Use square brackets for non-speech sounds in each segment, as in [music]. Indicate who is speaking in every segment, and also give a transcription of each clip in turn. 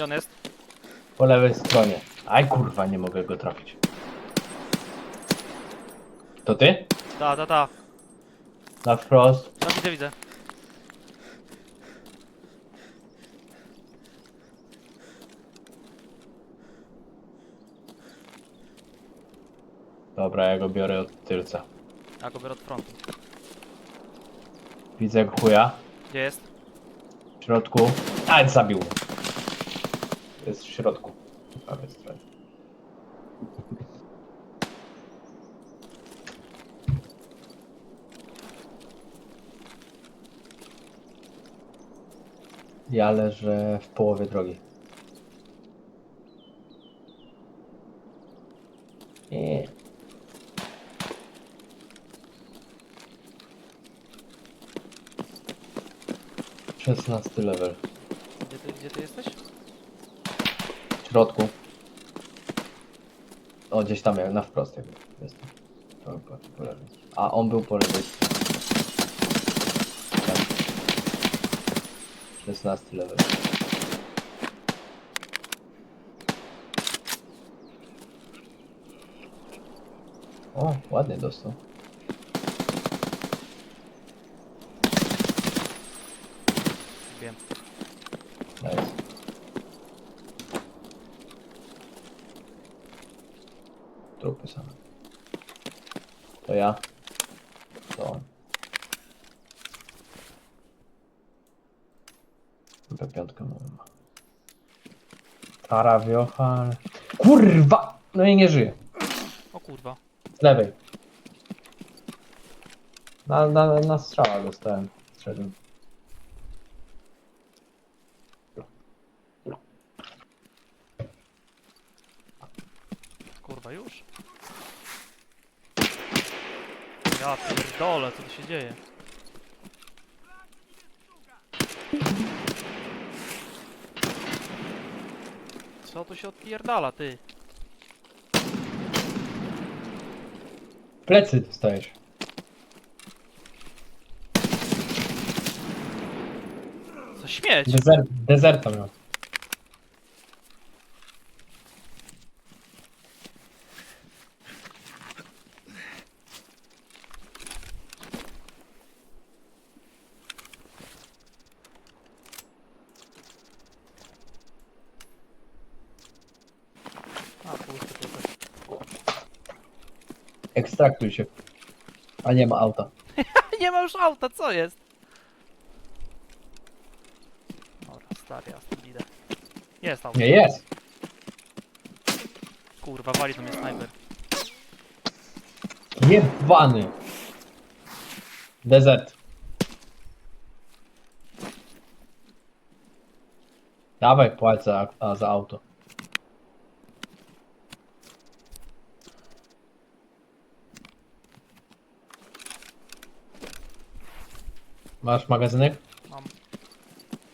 Speaker 1: Gdzie on jest?
Speaker 2: Po lewej stronie. Aj kurwa, nie mogę go trafić. To ty?
Speaker 1: Ta, ta, ta.
Speaker 2: Na wprost.
Speaker 1: No widzę, widzę.
Speaker 2: Dobra, ja go biorę od tylca.
Speaker 1: Ja go biorę od frontu.
Speaker 2: Widzę jak chuja.
Speaker 1: Gdzie jest?
Speaker 2: W środku. A, zabił. Jest w środku. Po prawej stronie. Ja leżę w połowie drogi. Nie. Szesnasty level.
Speaker 1: Gdzie ty, gdzie ty jesteś?
Speaker 2: W środku. O, gdzieś tam, jak na wprost jakby. Jest. Lewej. A, on był po lewej. Tak. 16 level. O, ładnie dostał.
Speaker 1: Wiem.
Speaker 2: Nice. Trupy same. To ja. To on. P5 mówię. Stara wiocha, ale... Kurwa! No i nie żyje.
Speaker 1: O kurwa.
Speaker 2: Z lewej. Na, na, na strzała dostałem. Strzelił.
Speaker 1: Kurwa, już? Ja pierdolę, co tu się dzieje? Co tu się odpierdala, ty?
Speaker 2: Plecy dostajesz.
Speaker 1: Co śmieć?
Speaker 2: Dezer, dezerta miał. Ekstraktuj się. A nie ma auta. [laughs]
Speaker 1: Nie ma już auta, co jest? Dobra, stary, ja stąd idę. Jest auto.
Speaker 2: Nie jest.
Speaker 1: Kurwa, wali do mnie snajper.
Speaker 2: Jebany. Desert. Dawaj a, za auto. Masz magazynek?
Speaker 1: Mam.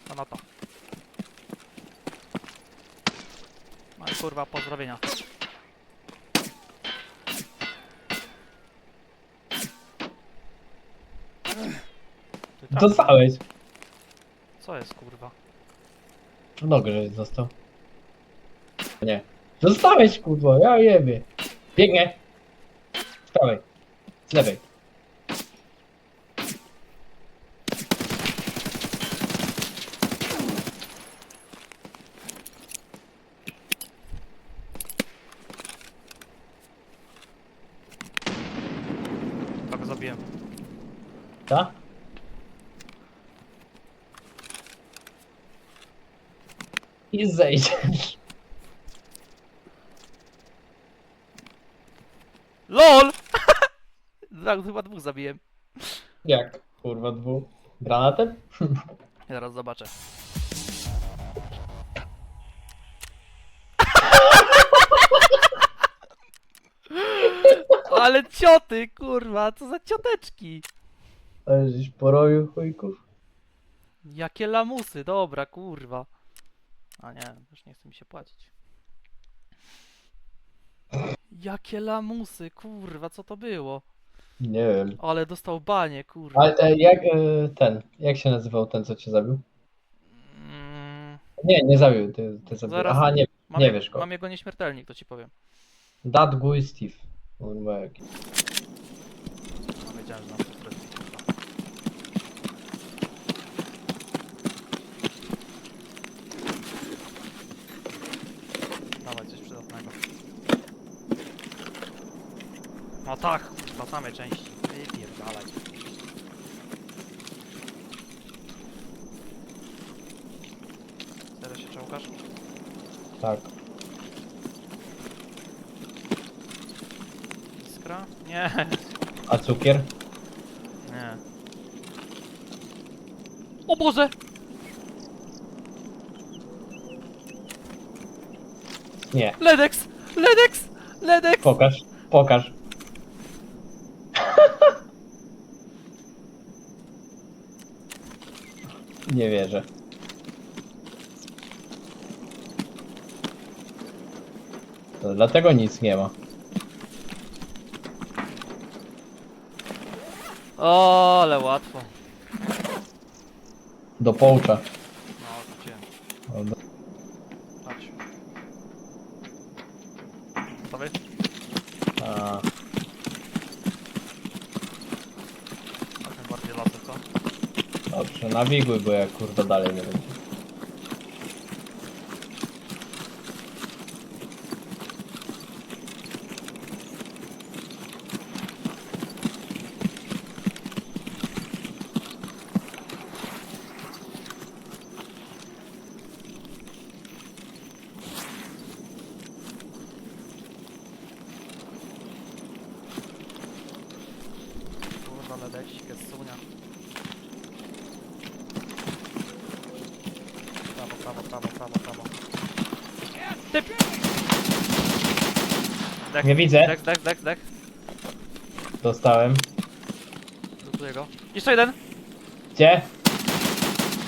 Speaker 1: Granata. No i kurwa, pozdrowienia. Ty tak,
Speaker 2: Dostałeś.
Speaker 1: Co jest kurwa?
Speaker 2: Nogę, został. Nie. Zostałeś, kurwa, ja jebie. Biegnie. Z prawej. Z lewej.
Speaker 1: Tak zabiłem.
Speaker 2: Ta? I zejdziesz.
Speaker 1: LOL! [laughs] tak, chyba dwóch zabiłem.
Speaker 2: Jak? Kurwa, dwóch. Granatem?
Speaker 1: Zaraz zobaczę. Ale cioty, kurwa, co za cioteczki?
Speaker 2: Ale żeś porobił chujków?
Speaker 1: Jakie lamusy, dobra, kurwa. A nie, już nie chce mi się płacić. Jakie lamusy, kurwa, co to było?
Speaker 2: Nie wiem.
Speaker 1: Ale dostał banie, kurwa.
Speaker 2: Ale e, jak e, ten, jak się nazywał ten, co cię zabił?
Speaker 1: Mm,
Speaker 2: Nie, nie zabił. Ty, ty zabił.
Speaker 1: Zaraz.
Speaker 2: Aha, nie.
Speaker 1: Mam,
Speaker 2: Nie wiesz go.
Speaker 1: mam jego nieśmiertelnik, to ci powiem.
Speaker 2: Dat Guy Steve. Kurwa, jaki.
Speaker 1: No, wiedziałem, że na to stres. Dawaj coś przydatnego. No tak, kurwa, same części. Ej, pierdalaj. Teraz się czołgasz?
Speaker 2: Tak.
Speaker 1: Iskra? Nie,
Speaker 2: A cukier?
Speaker 1: nie. O Boże!
Speaker 2: Nie.
Speaker 1: Ledex! Ledex! Ledex!
Speaker 2: Pokaż. Pokaż. [laughs] nie wierzę. To dlatego nic nie ma.
Speaker 1: O, ale łatwo.
Speaker 2: Do połcza.
Speaker 1: No, rzuciłem. Chodź. Gotowy?
Speaker 2: A,
Speaker 1: Tak najbardziej lasem, co?
Speaker 2: dobrze, nawiguj, bo ja kurde dalej nie będzie.
Speaker 1: Kurwa, Ledexik jest sunia. Prawo, prawo, prawo, prawo, prawo. Typ! Dek,
Speaker 2: Nie widzę.
Speaker 1: Dek, dek, dek, dek.
Speaker 2: Dostałem.
Speaker 1: Lutuję go. Jeszcze jeden!
Speaker 2: Gdzie?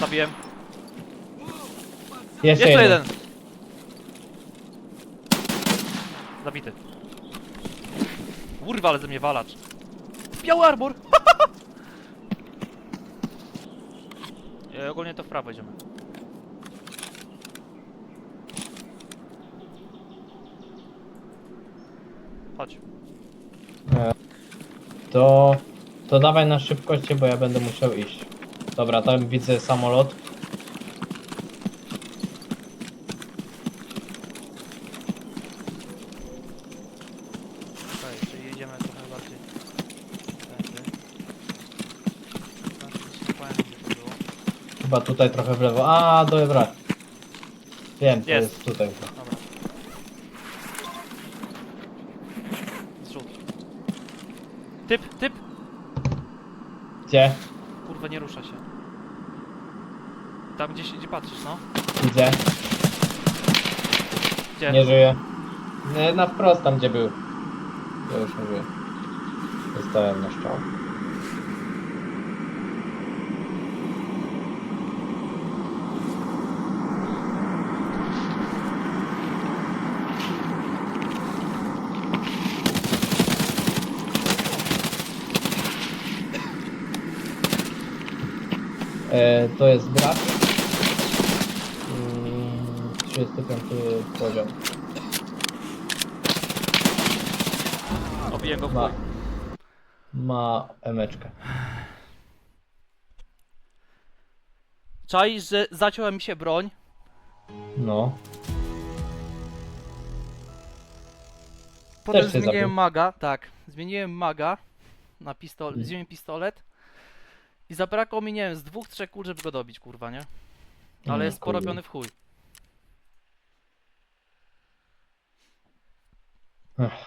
Speaker 1: Zabiłem.
Speaker 2: Jeszcze,
Speaker 1: Jeszcze
Speaker 2: jeden.
Speaker 1: jeden! Zabity. Kurwa, ale ze mnie walacz. Biały arbor! [laughs] e, ogólnie to w prawo idziemy. Chodź.
Speaker 2: To, to dawaj na szybkość, bo ja będę musiał iść. Dobra, tam widzę samolot.
Speaker 1: Okej, czyli jedziemy trochę bardziej. Tędy. Znaczy, nie pamiętam gdzie to było.
Speaker 2: Chyba tutaj trochę w lewo. A, dobra. Wiem, to
Speaker 1: Jest.
Speaker 2: jest tutaj.
Speaker 1: Dobra. Zrzut. Typ, typ!
Speaker 2: Gdzie?
Speaker 1: Kurwa, nie rusza się. Tam gdzie, się- gdzie patrzysz, no?
Speaker 2: Widzę.
Speaker 1: Gdzie?
Speaker 2: Nie żyje. Nie, na wprost tam gdzie był. Ja już mówię. Zostałem na szczał. To jest gracz. Mm, 35 poziom.
Speaker 1: Obiję go w
Speaker 2: Ma,
Speaker 1: chuj.
Speaker 2: ma emeczkę.
Speaker 1: Czaj, że zacięła mi się broń.
Speaker 2: No.
Speaker 1: Potem
Speaker 2: Też
Speaker 1: zmieniłem
Speaker 2: zabił.
Speaker 1: maga. Tak, zmieniłem maga na pistolet.
Speaker 2: Mhm.
Speaker 1: Wziąłem pistolet. I zabrakło mi, nie wiem, z dwóch, trzech kul, żeby go dobić, kurwa, nie? Ale
Speaker 2: No,
Speaker 1: jest
Speaker 2: kurde.
Speaker 1: porobiony w chuj.
Speaker 2: Ech.